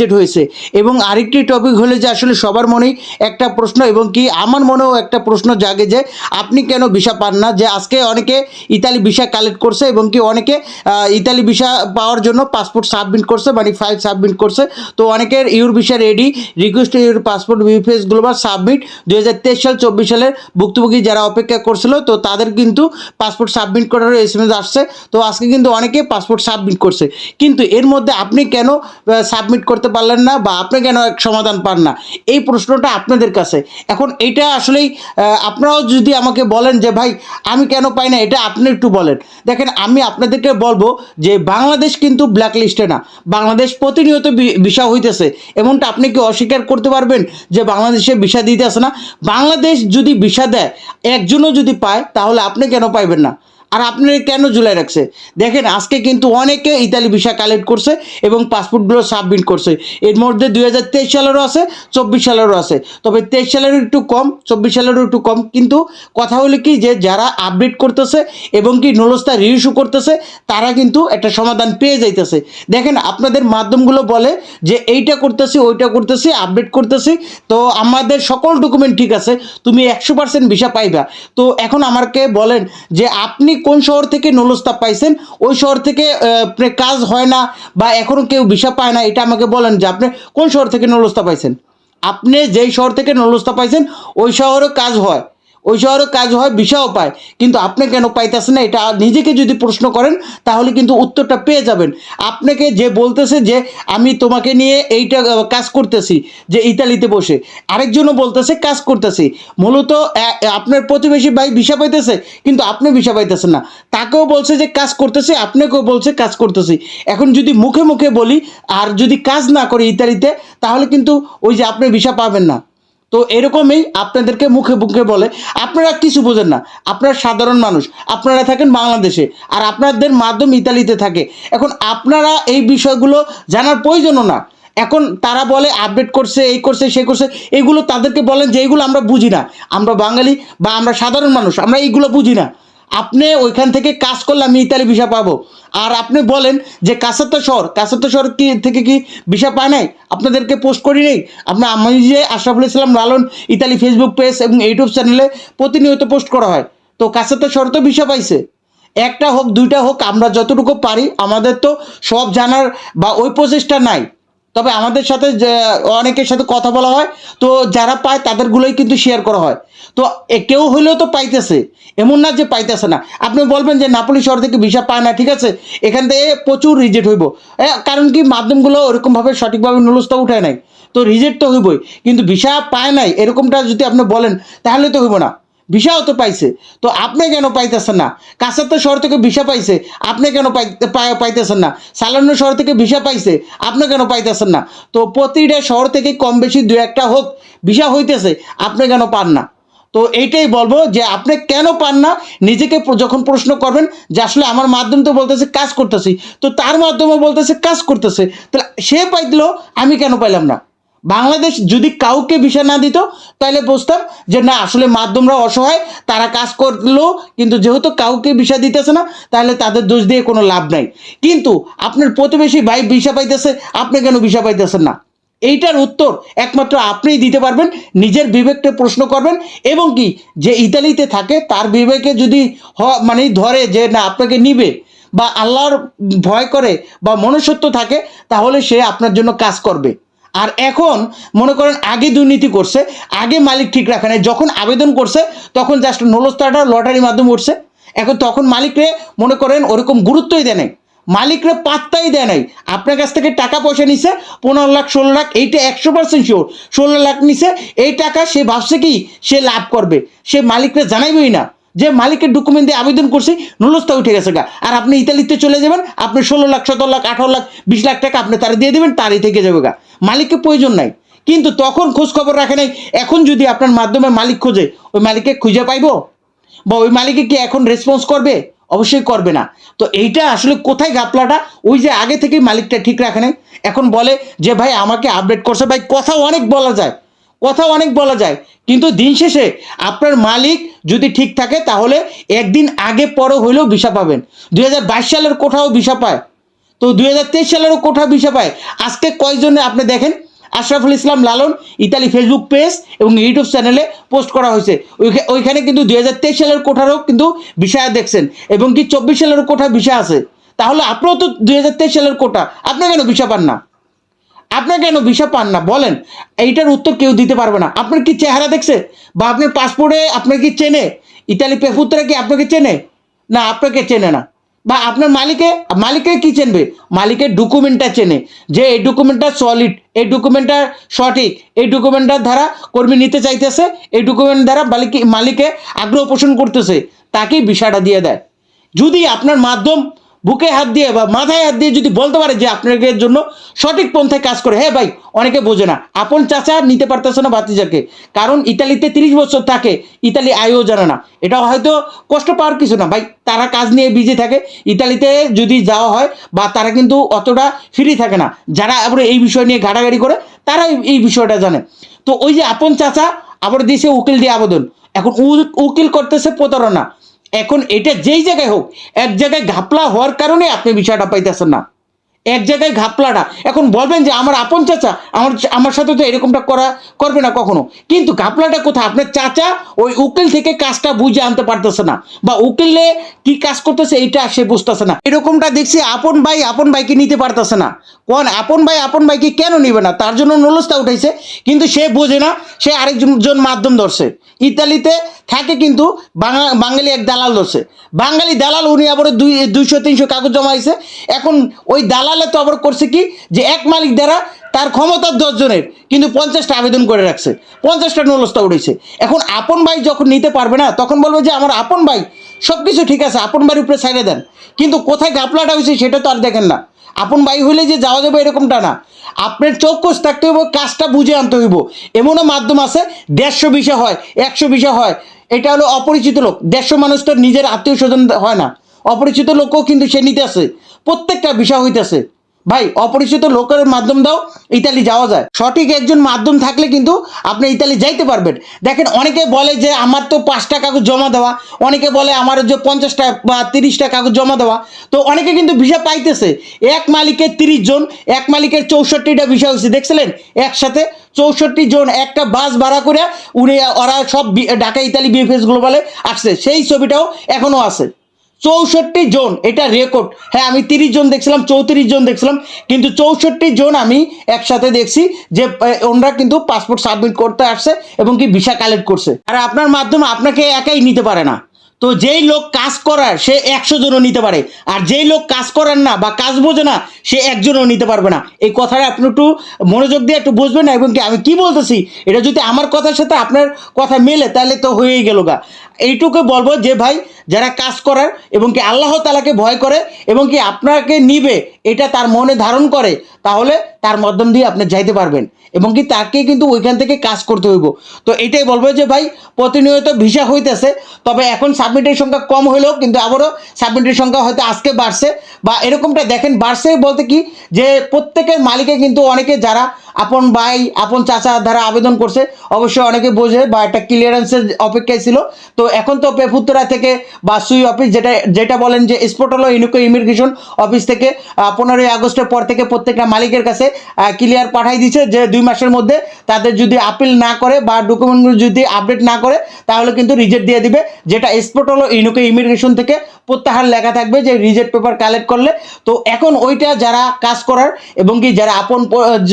Reject হয়েছে। এবং আরেকটি টপিক হলো যে আসলে সবার মনেই একটা প্রশ্ন এবং কি আমার মনেও একটা প্রশ্ন জাগে যে আপনি কেন ভিসা পান না? যে আজকে অনেকে ইতালি ভিসা কালেক্ট করছে এবং কি অনেকে ইতালি ভিসা পাওয়ার জন্য পাসপোর্ট সাবমিট করছে মানে ফাইল সাবমিট করছে। তো অনেকের your visa ready request your passport BFS global submit দু হাজার তেইশ সাল, চব্বিশ সালের ভুক্তভোগী যারা অপেক্ষা করছিল, তো তাদের কিন্তু পাসপোর্ট সাবমিট করার এস এম এস আসছে। তো আজকে কিন্তু অনেকে পাসপোর্ট সাবমিট করছে। কিন্তু এর মধ্যে আপনি কেন সাবমিট করতে পারলেন না বা আপনি কেন এক সমাধান পান না? এই প্রশ্নটা আপনাদের কাছে। এখন এটা আসলেই আপনারাও যদি আমাকে বলেন যে, ভাই, আমি কেন পাই না? এটা আপনি একটু বলেন। দেখেন, আমি আপনাদেরকে বলব যে, বাংলাদেশ কিন্তু ব্ল্যাক লিস্টে না। বাংলাদেশ প্রতিনিয়ত বি- ভিসা হইতেছে। এমনটা আপনি কি অস্বীকার করতে পারবেন যে, বাংলাদেশে বিষা দিতে আসে না? বাংলাদেশ যদি ভিসা দেয়, একজনও যদি পায়, তাহলে আপনি কেন পাইবেন না? আর আপনার কেন জুলাই রাখছে? দেখেন, আজকে কিন্তু অনেকে ইতালি ভিসা কালেক্ট করছে এবং পাসপোর্টগুলো সাবমিট করছে। এর মধ্যে দুই হাজার তেইশ সালেরও আছে, চব্বিশ সালেরও আছে। তবে তেইশ সালেরও একটু কম, চব্বিশ সালেরও একটু কম। কিন্তু কথা হলো কি যে, যারা আপডেট করতেছে এবং কি নলস্তা রিইস্যু করতেছে, তারা কিন্তু একটা সমাধান পেয়ে যাইতেছে। দেখেন, আপনাদের মাধ্যমগুলো বলে যে, এইটা করতেছি, ওইটা করতেছি আপডেট করতেছি। তো আমাদের সকল ডকুমেন্ট ঠিক আছে, তুমি একশো পার্সেন্ট ভিসা পাইবা। তো এখন আমাকে বলেন যে, আপনি কোন শহর থেকে নলস্তা পাইছেন? ওই শহর থেকে কাজ হয় না বা এখনও কেউ ভিসা পায় না, এটা আমাকে বলেন যে আপনি কোন শহর থেকে নলস্তা পাইছেন? আপনি যেই শহর থেকে নলস্তা পাইছেন, ওই শহরে কাজ হয়। ওই শহরে কাজ হয়, ভিসাও পায়। কিন্তু আপনি কেন পাইতেছেন না? এটা নিজেকে যদি প্রশ্ন করেন, তাহলে কিন্তু উত্তরটা পেয়ে যাবেন। আপনাকে যে বলতেছে যে, আমি তোমাকে নিয়ে এইটা কাজ করতেছি, যে ইতালিতে বসে। আরেকজনও বলতেছে, কাজ করতেছি। মূলত আপনার প্রতিবেশী ভাই ভিসা পাইতেছে, কিন্তু আপনি ভিসা পাইতেছেন না। তাকেও বলছে যে, কাজ করতেছে। আপনাকেও বলছে, কাজ করতেছি। এখন যদি মুখে মুখে বলি, আর যদি কাজ না করি ইতালিতে, তাহলে কিন্তু ওই যে আপনি ভিসা পাবেন না। তো এরকমই আপনাদেরকে মুখে মুখে বলে, আপনারা কিছু বোঝেন না। আপনারা সাধারণ মানুষ, আপনারা থাকেন বাংলাদেশে, আর আপনাদের মাধ্যম ইতালিতে থাকে। এখন আপনারা এই বিষয়গুলো জানার প্রয়োজনও না। এখন তারা বলে, আপডেট করছে, এই করছে, সে করছে, এগুলো তাদেরকে বলেন যে এইগুলো আমরা বুঝি না। আমরা বাঙালি বা আমরা সাধারণ মানুষ, আমরা এইগুলো বুঝি না। আপনি ওইখান থেকে কাজ করলে আমি ইতালি ভিসা পাবো। আর আপনি বলেন যে কাসাত্তা শহর কাসাত্তা শহর কি থেকে কি ভিসা পায় নাই? আপনাদেরকে পোস্ট করি নেই। আপনার আমি যে Ashraful Islam Lalon Italy Facebook page এবং ইউটিউব চ্যানেলে প্রতিনিয়ত পোস্ট করা হয়। তো কাসাত্তা শহর তো ভিসা পাইছে। একটা হোক, দুইটা হোক, আমরা যতটুকু পারি, আমাদের তো সব জানার বা ওই প্রচেষ্টা নাই। তবে আমাদের সাথে অনেকের সাথে কথা বলা হয়, তো যারা পায় তাদেরগুলোই কিন্তু শেয়ার করা হয়। তো কেউ হইলেও তো পাইতেছে। এমন না যে পাইতেছে না। আপনি বলবেন যে নাপলি শহর থেকে ভিসা পায় না, ঠিক আছে? এখান থেকে প্রচুর রিজেক্ট হইব। কারণ কি মাধ্যমগুলো ওরকমভাবে সঠিকভাবে নুলস্থা উঠায় নাই। তো রিজেক্ট তো হইবই। কিন্তু ভিসা পায় নাই, এরকমটা যদি আপনি বলেন, তাহলে তো হইব না। ভিসাও তো পাইছে। তো আপনি কেন পাইতেছেন না? কাছাত্তর শহর থেকে ভিসা পাইছে, আপনি কেন পাই- পাই- পাইতেছেন না? সালান্ন শহর থেকে ভিসা পাইছে, আপনি কেন পাইতেছেন না? তো প্রতিটা শহর থেকে কম বেশি দু একটা হোক, ভিসা হইতেছে, আপনি কেন পান না? তো এইটাই বলব যে আপনি কেন পান না? নিজেকে যখন প্রশ্ন করবেন, যে আসলে আমার মাধ্যম তো বলতেছে কাজ করতেছি, তো তার মাধ্যমে বলতেছে কাজ করতেছে, তাহলে সে পাইলো, আমি কেন পাইলাম না? বাংলাদেশ যদি কাউকে ভিসা না দিত, তাহলে বুঝতাম যে না, আসলে মাধ্যমরা অসহায়, তারা কাজ করল, কিন্তু যেহেতু কাউকে ভিসা দিতেছে না, তাহলে তাদের দোষ দিয়ে কোনো লাভ নাই। কিন্তু আপনার প্রতিবেশী ভাই ভিসা পাইতেছে, আপনি কেন ভিসা পাইতেছেন না? এইটার উত্তর একমাত্র আপনিই দিতে পারবেন, নিজের বিবেককে প্রশ্ন করবেন, এবং কি, যে ইতালিতে থাকে, তার বিবেকে যদি হ- মানে ধরে যে না, আপনাকে নিবে, বা আল্লাহর ভয় করে, বা মনুষ্যত্ব থাকে, তাহলে সে আপনার জন্য কাজ করবে। আর এখন মনে করেন আগে দুর্নীতি করছে, আগে মালিক ঠিক রাখে নাই, যখন আবেদন করছে, তখন জাস্ট নলস্তাটা লটারির মাধ্যমে উঠছে। এখন তখন মালিকরে মনে করেন ওরকম গুরুত্বই দেয় নাই। মালিকরা পাত্তাই দেয় নাই। আপনার কাছ থেকে টাকা পয়সা নিছে, পনেরো লাখ, ষোলো লাখ, এইটা একশো পার্সেন্ট শিওর ষোলো লাখ নিছে, এই টাকা সে ভাবছে কি, সে লাভ করবে। সে মালিকরা জানাইবই না। যে মালিকের ডকুমেন্ট দিয়ে আবেদন করছি, নুলস্তা উঠে গেছে গা। আর আপনি ইতালিতে চলে যাবেন, আপনি ষোলো লাখ, সতেরো লাখ, আঠারো লাখ, বিশ লাখ টাকা আপনি তারা দিয়ে দেবেন, তারই থেকে যাবে গা। মালিককে প্রয়োজন নাই। কিন্তু তখন খোঁজ খবর রাখে নাই। এখন যদি আপনার মাধ্যমে মালিক খোঁজে, ওই মালিককে খুঁজে পাইবো? বা ওই মালিকে কি এখন রেসপন্স করবে? অবশ্যই করবে না। তো এইটা আসলে কোথায় গাপলাটা ওই যে আগে থেকেই মালিকটা ঠিক রাখে নাই। এখন বলে যে, ভাই, আমাকে আপডেট করছে। ভাই কথা অনেক বলা যায়। কথা অনেক বলা যায়। কিন্তু দিন শেষে আপনার মালিক যদি ঠিক থাকে, তাহলে একদিন আগে পরও হইলেও ভিসা পাবেন। দু হাজার বাইশ সালের কোঠাও ভিসা পায়। তো দুই হাজার তেইশ সালেরও কোথাও ভিসা পায়। আজকে কয়জনে আপনি দেখেন, Ashraful Islam Lalon, Italy Facebook page এবং ইউটিউব চ্যানেলে পোস্ট করা হয়েছে। ওইখা- ওইখানে কিন্তু দুই হাজার তেইশ সালের কোঠারও কিন্তু বিষয় দেখছেন এবং কি চব্বিশ সালেরও কোঠা বিষয় আছে। তাহলে আপনিও তো দুই হাজার তেইশ সালের কোটা আপনি কেন ভিসা পান না? আপনার কেন ভিসা পান না? বলেন। এইটার উত্তর কেউ দিতে পারবে না। আপনার কি চেহারা দেখছে? বা আপনার পাসপোর্টে আপনার কি চেনে? ইতালি পেপুত্রা কি আপনাকে চেনে? না, আপনাকে চেনে না। বা আপনার মালিকে? মালিকে কি চেনবে? মালিকের ডকুমেন্টটা চেনে যে এই ডকুমেন্টটা সলিড এই ডকুমেন্টটা সঠিক, এই ডকুমেন্টটার দ্বারা কর্মী নিতে চাইতেছে, এই ডকুমেন্ট দ্বারা মালিক, মালিকে আগ্রহ পোষণ করতেছে, তাকেই বিষয়টা দিয়ে দেয়। যদি আপনার মাধ্যম বুকে হাত দিয়ে বা মাথায় হাত দিয়ে যদি বলতে পারে যে আপনাদের জন্য সঠিক পন্থায় কাজ করে হ্যাঁ ভাই, অনেকে বোঝে না। আপন চাচা নিতে পারতেছে না বাতিজাকে কারণ ইতালিতে তিরিশ বছর থাকে, ইতালি আয়ও জানে না। এটা হয়তো কষ্ট পাওয়ার কিছু না। ভাই, তারা কাজ নিয়ে বিজি থাকে। ইতালিতে যদি যাওয়া হয় বা তারা কিন্তু অতটা ফ্রি থাকে না। যারা আবার এই বিষয় নিয়ে ঘাটাঘাটি করে তারা এই- বিষয়টা জানে। তো ওই যে আপন চাচা আবার দিয়েছে উকিল দিয়ে আবেদন। এখন উকিল করতেছে প্রতারণা। এখন এটা যেই জায়গায় হোক, এক জায়গায় ঘাপলা হওয়ার কারণে আপনি বিষয়টা পাইতেছেন না। এক জায়গায় ঘাপলাটা। এখন বলবেন যে, আমার আপন চাচা, আমার আমার সাথে তো এরকমটা করা, করবে না কখনো। কিন্তু ঘাপলাটা কোথায়? আপনার চাচা ওই উকিল থেকে কাজটা বুঝে আনতে পারতেছে না। বা উকিলে কি কাজ করতেছে এইটা সে বুঝতেছে না। এরকমটা দেখছি আপন ভাই, আপন ভাইকে নিতে পারতেছে না। কোন আপন ভাই, আপন ভাইকে কেন নিবে না? তার জন্য নলস্তা উঠাইছে। কিন্তু সে বোঝে না, সে আরেকজন জন মাধ্যম ধরছে। ইতালিতে থাকে কিন্তু বাঙা বাঙালি এক দালাল ধরছে। বাঙালি দালাল, উনি আবার দুই দুইশো, তিনশো কাগজ জমাইছে। এখন ওই দালালে তো আবার করছে কি? যে এক মালিক দ্বারা তার ক্ষমতা দশজনের, কিন্তু পঞ্চাশটা আবেদন করে রাখছে। পঞ্চাশটা নলস্তা উঠেছে এখন আপন ভাই যখন নিতে পারবে না, তখন বলবে যে, আমার আপন ভাই সব কিছু ঠিক আছে, আপন ভাইয়ের উপরে সাইডে দেন। কিন্তু কোথায় গাপলাটা হয়েছে সেটা তো আর দেখেন না। আপন ভাই হইলে যে যাওয়া যাবে এরকমটা না। আপনার চৌকস থাকতে হইব, কাজটা বুঝে আনতে হইব। এমনও মাধ্যম আছে, দেড়শো বিষয় হয়, একশো বিষয় হয়। এটা হলো অপরিচিত লোক। দেড়শো মানুষ তো নিজের আত্মীয় স্বজন হয় না। অপরিচিত লোকও কিন্তু সে নিতে আসে। প্রত্যেকটা বিষয় হইতেছে। ভাই, অপরিচিত লোকের মাধ্যম দাও, ইতালি যাওয়া যায়। সঠিক একজন মাধ্যম থাকলে কিন্তু আপনি ইতালি যাইতে পারবেন। দেখেন, অনেকে বলে যে আমার তো পাঁচটা কাগজ জমা দেওয়া, অনেকে বলে আমার যে পঞ্চাশটা বা তিরিশটা কাগজ জমা দেওয়া। তো অনেকে কিন্তু ভিসা পাইতেছে। এক মালিকের তিরিশ জন, এক মালিকের চৌষট্টিটা ভিসা হয়েছে, দেখছিলেন? একসাথে চৌষট্টি জন, একটা বাস ভাড়া করে উনি, ওরা সব ঢাকা, ইতালি বিএফএস গ্লোবালে আসছে। সেই ছবিটাও এখনও আছে। চৌষট্টি জন, এটা রেকর্ড হ্যাঁ আমি তিরিশ জন দেখছিলাম, চৌত্রিশ জন দেখছিলাম, কিন্তু চৌষট্টি জন আমি একসাথে দেখছি যে ওনারা কিন্তু পাসপোর্ট সাবমিট করতে আসছে এবং কি ভিসা কালেক্ট করছে। আর আপনার মাধ্যমে আপনাকে একাই নিতে পারে না। তো যেই লোক কাজ করার, সে একশো জনও নিতে পারে। আর যেই লোক কাজ করার না বা কাজ বোঝে না, সে একজনও নিতে পারবে না। এই কথাটা আপনি একটু মনোযোগ দিয়ে একটু বুঝবেন এবং কি আমি কি বলতেছি, এটা যদি আমার কথার সাথে আপনার কথা মেলে, তাহলে তো হয়েই গেল গা। এইটুকু বলব যে ভাই, যারা কাজ করার এবং কি আল্লাহ তালাকে ভয় করে এবং কি আপনাকে নিবে, এটা তার মনে ধারণ করে, তাহলে তার মাধ্যম দিয়ে আপনি যাইতে পারবেন এবং কি তাকে কিন্তু ওইখান থেকে কাজ করতে হইব। তো এটাই বলব যে ভাই, প্রতিনিয়ত ভিসা হইতেছে, তবে এখন সাবমিটের সংখ্যা কম হলেও কিন্তু আবারও সাবমিটের সংখ্যা হয়তো আজকে বাড়ছে বা এরকমটা দেখেন, বাড়ছে বলতে কি যে প্রত্যেকের মালিকে কিন্তু অনেকে যারা আপন ভাই, আপন চাচা দ্বারা আবেদন করছে। অবশ্যই অনেকে বোঝে বা একটা ক্লিয়ারেন্সের অপেক্ষায় ছিল। তো এখন তো পেফুত্তরা থেকে বা সুই অফিস যেটা যেটা বলেন যে স্পোর্টাল ইউনিকো ইমিগ্রেশন অফিস থেকে পনেরোই আগস্টের পর থেকে প্রত্যেকটা মালিকের কাছে ক্লিয়ার পাঠাই দিচ্ছে যে দুই মাসের মধ্যে তাদের যদি আপিল না করে বা ডকুমেন্টগুলো যদি আপডেট না করে, তাহলে কিন্তু রিজেক্ট দিয়ে দিবে। যেটা স্পোর্টাল ইউনিকো ইমিগ্রেশন থেকে প্রত্যাহার লেখা থাকবে যে রিজেক্ট পেপার কালেক্ট করলে। তো এখন ওইটা যারা কাজ করার এবং কি যারা আপন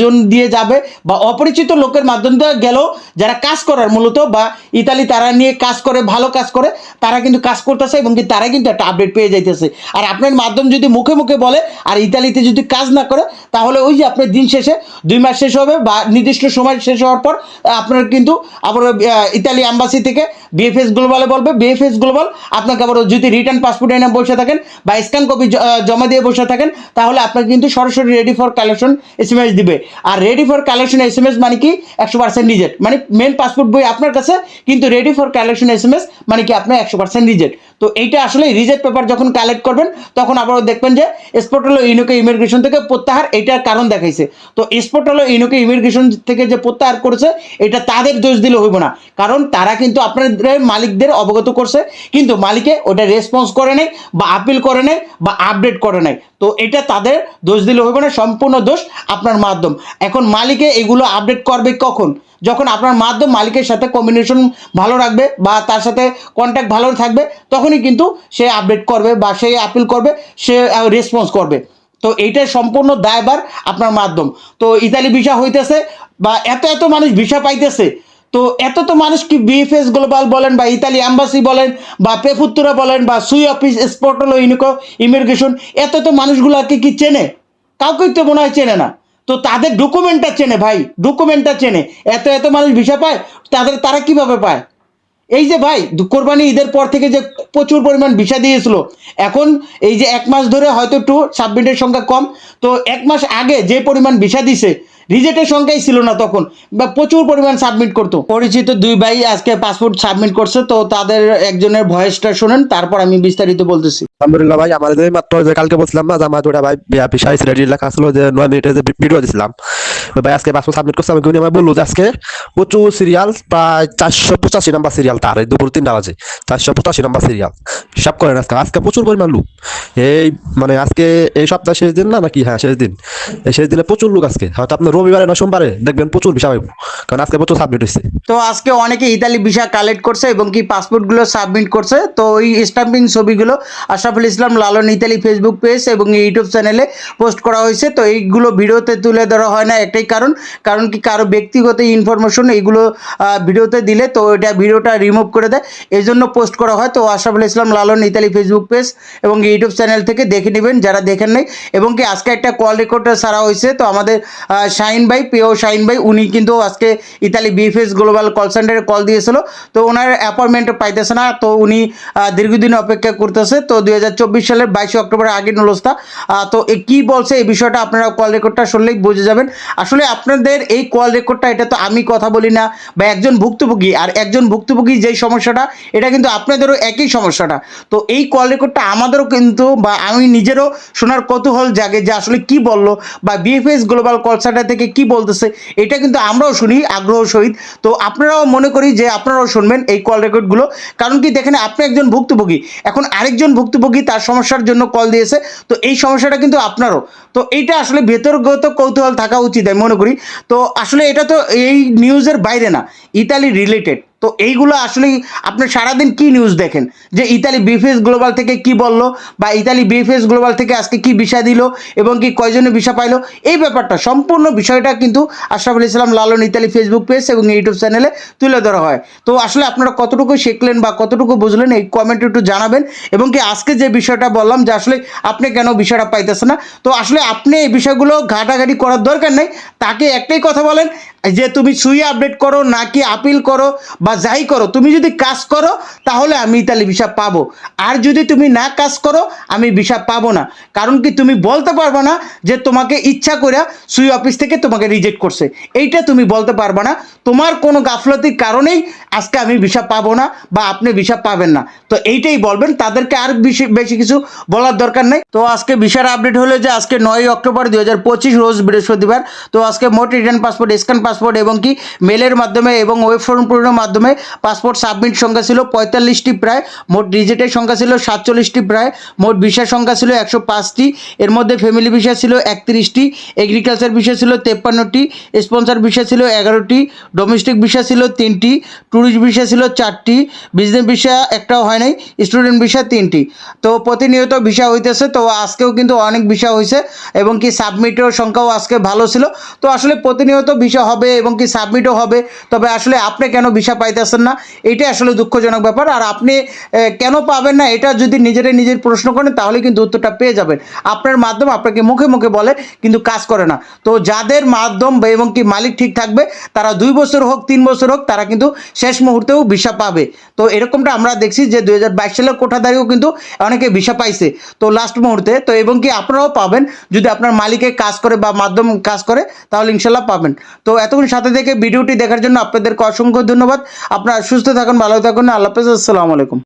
জন দিয়ে দিয়ে যাবে বা অপরিচিত লোকের মাধ্যম দিয়ে গেলেও যারা কাজ করার মূলত বা ইতালি তারা নিয়ে কাজ করে, ভালো কাজ করে, তারা কিন্তু কাজ করতেছে এবং কি তারা কিন্তু একটা আপডেট পেয়ে যাইতেছে। আর আপনার মাধ্যম যদি মুখে মুখে বলে, আর ইতালিতে যদি কাজ না করে, তাহলে ওই যে আপনার দিন শেষে, দুই মাস শেষ হবে বা নির্দিষ্ট সময় শেষ হওয়ার পর আপনার কিন্তু আবার ইতালি অ্যাম্বাসি থেকে বিএফএস গ্লোবালে বলবে। বিএফএস গ্লোবাল আপনাকে আবার যদি রিটার্ন পাসপোর্ট এনে বসে থাকেন বা স্ক্যান কপি জমা দিয়ে বসে থাকেন, তাহলে আপনাকে কিন্তু সরাসরি রেডি ফর কালেকশন এস দিবে। আর ready for collection S M S মানে কি? একশো পার্সেন্ট রিজেক্ট মানে মেন পাসপোর্ট বই আপনার কাছে, কিন্তু ready for collection S M S মানে কি আপনার একশো পার্সেন্ট রিজেক্ট তো এইটা আসলে রিজেক্ট পেপার যখন কালেক্ট করবেন, তখন আবারও দেখবেন যে স্পোর্টাল ইউনোকে ইমিগ্রেশন থেকে প্রত্যাহার এইটার কারণ দেখাইছে। তো স্পোর্টাল ইউনোকে ইমিগ্রেশন থেকে যে প্রত্যাহার করেছে, এটা তাদের দোষ দিলে হইব না। কারণ তারা কিন্তু আপনাদের মালিকদের অবগত করছে, কিন্তু মালিকে ওটা রেসপন্স করে নেই, বা আপিল করে নেই, বা আপডেট করে নেই। তো এটা তাদের দোষ দিলে হইব না, সম্পূর্ণ দোষ আপনার মাধ্যম। এখন মালিকে এগুলো আপডেট করবে কখন? যখন আপনার মাধ্যম মালিকের সাথে কম্বিনেশন ভালো রাখবে বা তার সাথে কন্ট্যাক্ট ভালো থাকবে, তখনই কিন্তু সে আপডেট করবে বা সে আপিল করবে, সে রেসপন্স করবে। তো এইটা সম্পূর্ণ দায়বার আপনার মাধ্যম। তো ইতালি ভিসা হইতেছে বা এত এত মানুষ ভিসা পাইতেছে, তো এত তো মানুষ কি বিএফএস গ্লোবাল বলেন বা ইতালি অ্যাম্বাসি বলেন বা পেফুত্তুরা বলেন বা সুই অফিস স্পোর্টাল ইউনিকো ইমিগ্রেশন এত তো মানুষগুলোকে কি চেনে? কাউকেই তো মনে হয় চেনে না। তো তাদের ডকুমেন্টটা চেনে ভাই ডকুমেন্টটা চেনে। এত এত মানুষ ভিসা পায়, তাদের, তারা কীভাবে পায়? এই যে ভাই, কোরবানি ঈদের পর থেকে যে প্রচুর পরিমাণ ভিসা দিয়েছিল, এখন এই যে এক মাস ধরে হয়তো একটু সাবমিটের সংখ্যা কম, তো এক মাস আগে যে পরিমাণ ভিসা দিছে রিজেক্টের সংখ্যাই ছিল না তখন, বা প্রচুর পরিমাণ সাবমিট করতো। পরিচিত দুই ভাই আজকে পাসপোর্ট সাবমিট করছে, তো তাদের একজনের ভয়েসটা শোনেন, তারপর আমি বিস্তারিত বলতেছি। আলহামদুলিল্লাহ ভাই আমাদের মাত্র যে কালকে বলছিলাম না যে আমার দুটা ভাই বিষয় রেডি লেখা আসলো যে নয় মিনিটে যে ভিডিও দিছিলাম ভাই আজকে পাসপোর্ট সাবমিট করছে আমাকে উনি আমায় বলল যে আজকে প্রচুর সিরিয়াল প্রায় চারশো পঁচাশি নাম্বার সিরিয়াল তার দুপুর তিনটা বাজে চারশো পঁচাশি নাম্বার সিরিয়াল হিসাব করেন আজকে আজকে প্রচুর পরিমাণ লোক। এই মানে আজকে এই সপ্তাহ শেষ দিন না, নাকি? হ্যাঁ শেষ দিন। এই শেষ দিনে প্রচুর লোক আজকে। হয়তো আপনার রবিবারে না, সোমবারে দেখবেন প্রচুর বিষয় পাইব। কারণ আজকে প্রচুর সাবমিট হয়েছে তো আজকে অনেকে ইতালি ভিসা কালেক্ট করছে এবং কি পাসপোর্টগুলো সাবমিট করছে। তো ওই স্টাম্পিং ছবিগুলো Ashraful Islam Lalon Italy Facebook page এবং ইউটিউব চ্যানেলে পোস্ট করা হয়েছে তো এইগুলো ভিডিওতে তুলে ধরা হয় না একটাই কারণ। কারণ কি কারও ব্যক্তিগত ইনফরমেশন এইগুলো আহ, ভিডিওতে দিলে তো এটা ভিডিওটা রিমুভ করে দেয়। এই জন্য পোস্ট করা হয়। তো Ashraful Islam Lalon Italy Facebook page এবং ইউটিউব চ্যানেল থেকে দেখে নেবেন যারা দেখেন নাই। এবং কি আজকে একটা কল রেকর্ডার সারা হয়েছে। তো আমাদের শাহিন ভাই পেও শাহিন ভাই উনি কিন্তু আজকে ইতালি বিএফএস গ্লোবাল কল সেন্টারে কল দিয়েছিল। তো ওনার অ্যাপয়েন্টমেন্ট পাইতেছে না। তো উনি দীর্ঘদিন অপেক্ষা করতেছে। তো দুই হাজার চব্বিশ সালের বাইশে অক্টোবরের আগের নলস্তা তো কী বলছে এই বিষয়টা আপনারা কল রেকর্ডটা শুনলেই বুঝে যাবেন। আসলে আপনাদের এই কল রেকর্ডটা এটা তো আমি কথা বলি না, বা একজন ভুক্তভোগী আর একজন ভুক্তভোগী যেই সমস্যাটা, এটা কিন্তু আপনাদেরও একই সমস্যাটা। তো এই কল রেকর্ডটা আমাদেরও কিন্তু, বা আমি নিজেরও শোনার কৌতূহল জাগে যে আসলে কি বলল, বা বিএফএস গ্লোবাল কল সেন্টার থেকে কি বলতেছে, এটা কিন্তু আমরাও শুনি, আগ্রহ সহিত। তো আপনারাও মনে করি যে আপনারাও শুনবেন এই কল রেকর্ডগুলো কারণ কি দেখেন, আপনি একজন ভুক্তভোগী, এখন আরেকজন ভুক্তভোগী তার সমস্যার জন্য কল দিয়েছে, তো এই সমস্যাটা কিন্তু আপনারও। তো এইটা আসলে ভেতরগত কৌতূহল থাকা উচিত। আমি মনে করি। তো আসলে এটা তো এই নিউজের বাইরে না ইতালি রিলেটেড তো এইগুলো আসলেই আপনি সারাদিন কি নিউজ দেখেন? যে ইতালি বিএফএস গ্লোবাল থেকে কি বলল বা ইতালি বিএফএস গ্লোবাল থেকে আজকে কি বিষয় দিল এবং কি কয়জনে বিষয় পাইলো? এই ব্যাপারটা, সম্পূর্ণ বিষয়টা কিন্তু Ashraful Islam Lalon Italy Facebook page এবং ইউটিউব চ্যানেলে তুলে ধরা হয়। তো আসলে আপনারা কতটুকু শিখলেন বা কতটুকু বুঝলেন এই কমেন্ট একটু জানাবেন এবং কি আজকে যে বিষয়টা বললাম যে আসলে আপনি কেন বিষয়টা পাইতেছেন না? তো আসলে আপনি এই বিষয়গুলো ঘাটাঘাটি করার দরকার নেই। তাকে একটাই কথা বলেন, যে তুমি সুই আপডেট করো নাকি আপিল করো বা যাই করো, তুমি যদি কাজ করো, তাহলে আমি ইতালি ভিসা পাবো। আর যদি তুমি না কাজ করো, আমি ভিসা পাবো না। কারণ কি তুমি বলতে পারবে না যে তোমাকে ইচ্ছা করে সুই অফিস থেকে তোমাকে রিজেক্ট করছে। এইটা তুমি বলতে পারবে না। তোমার কোনো গাফলতির কারণেই আজকে আমি ভিসা পাবো না বা আপনি ভিসা পাবেন না। তো এইটাই বলবেন। তাদেরকে আর বেশি বেশি কিছু বলার দরকার নেই। তো আজকে ভিসার আপডেট হলো যে আজকে নয় অক্টোবর দুই হাজার পঁচিশ, রোজ বৃহস্পতিবার। তো আজকে মোট রিটার্ন পাসপোর্ট স্ক্যান পাসপোর্ট এবং কি মেলের মাধ্যমে এবং ওয়েব ফর্ম মাধ্যমে মাধ্যমে পাসপোর্ট সাবমিট সংখ্যা ছিল পঁয়তাল্লিশটি প্রায়, মোট রিজেক্টের সংখ্যা ছিল সাতচল্লিশটি প্রায়, মোট ভিসার সংখ্যা ছিল একশো পাঁচটি, এর মধ্যে ফ্যামিলি ভিসা ছিল একত্রিশটি এগ্রিকালচার ভিসা ছিল তেপ্পান্নটি স্পন্সর ভিসা ছিল এগারোটি ডোমেস্টিক ভিসা ছিল তিনটি ট্যুরিস্ট ভিসা ছিল চারটি বিজনেস ভিসা একটাও হয় নাই স্টুডেন্ট ভিসা তিনটি। তো প্রতিনিয়ত ভিসা হইতেছে, তো আজকেও কিন্তু অনেক ভিসা হয়েছে এবং কি সাবমিটের সংখ্যাও আজকে ভালো ছিল। তো আসলে প্রতিনিয়ত ভিসা হবে এবং কি সাবমিটও হবে, তবে আসলে আপনি কেন ভিসা পাইতেছেন না, এটাই আসলে দুঃখজনক ব্যাপার। আর আপনি কেন পাবেন না, এটা যদি নিজেরাই নিজের প্রশ্ন করেন, তাহলে কিন্তু উত্তরটা পেয়ে যাবেন। আপনার মাধ্যম আপনাকে মুখে মুখে বলে, কিন্তু কাজ করে না। তো যাদের মাধ্যম এবং কি মালিক ঠিক থাকবে, তারা দুই বছর হোক, তিন বছর হোক, তারা কিন্তু শেষ মুহূর্তেও ভিসা পাবে। তো এরকমটা আমরা দেখছি যে, দুই হাজার বাইশ সালের কোঠাদারিও কিন্তু অনেকে ভিসা পাইছে। তো লাস্ট মুহূর্তে, তো এবং কি আপনারাও পাবেন, যদি আপনার মালিকে কাজ করে বা মাধ্যম কাজ করে, তাহলে ইনশাল্লাহ পাবেন। তো এতক্ষণ সাথে থেকে ভিডিওটি দেখার জন্য আপনাদেরকে অসংখ্য ধন্যবাদ। আপনারা সুস্থ থাকুন ভালো থাকুন আল্লাহ হাফেজ আসসালামু আলাইকুম।